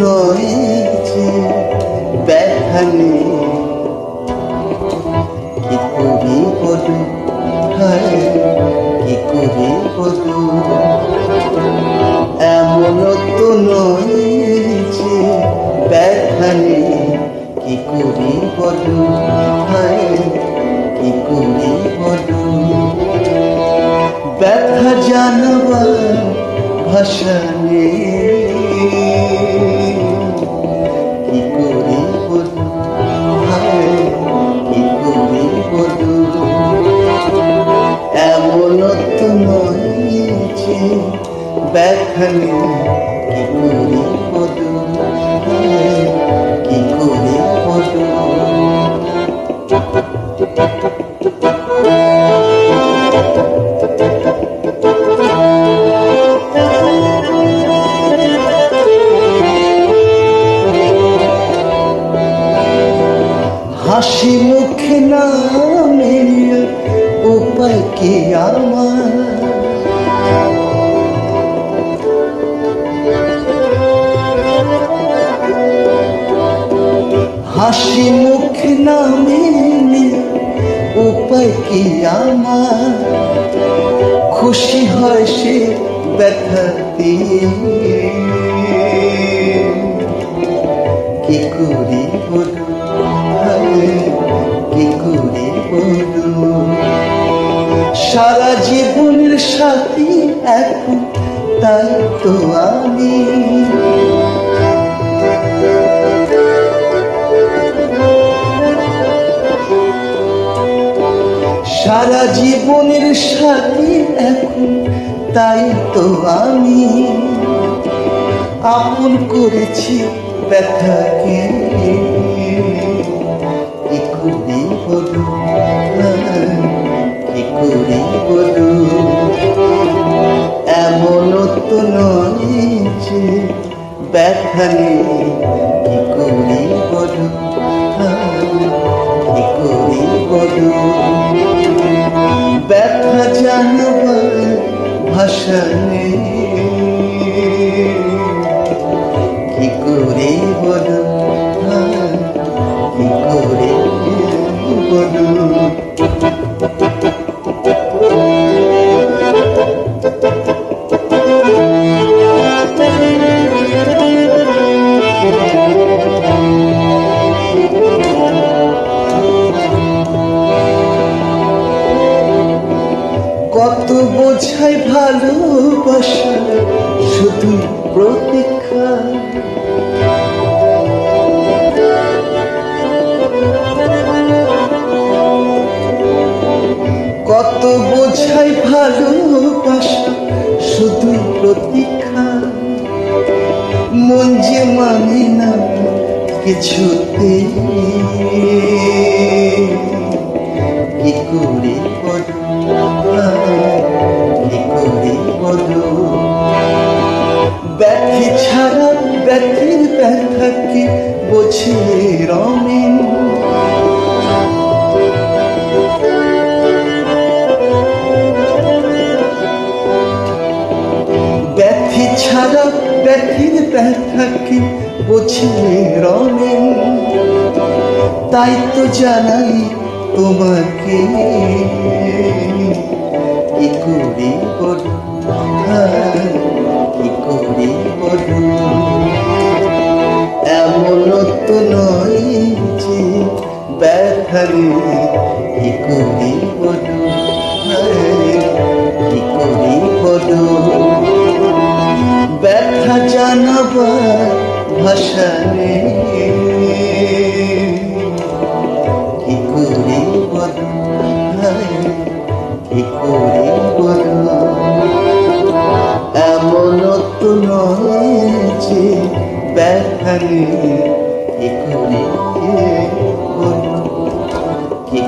নয় যে ব্যথা নেই কি করি বলু হায়, কি করি বলু এমন তো নয় যে ব্যথা কি করি বলু হায় কি করি বলু ব্যথা জানবার ভাষা নেই। কি হাসি মুখে না মেরিয়ে উপায় কি আমার? হাসি মুখে না মেরিয়ে উপায় কি আমার? খুশি হয় সে ব্যথা দিয়ে। কি করি বলু? জীবনের সাথী এখন, তাই তো আমি। সারা জীবনের সাথী এখন, তাই তো আমি। আপন করেছি ব্যথাকে ব্যথা বলু কি করি বলু। ব্যথা জানবার ভাষা নেই। বোঝাই ভালোবাসা, শুধু প্রতীক্ষা। কত বোঝাই ভালোবাসা, শুধু প্রতীক্ষা। মন যে মানে না কিছুতে কি করে বলো বোঝে রমেন ব্যথি ছাড়া ব্যথির ব্যথা কি? বোঝে রমেন তাই তো জানাই তোমাকে। কি করি বলো হায়, কি করি বলো নয় যে ব্যথারে কি করি বলো কি করি বলো ব্যথা জানাবার ভাষা নেই। কি করি বলো কি বলো এমন তো নয় যে ব্যথা নেই কি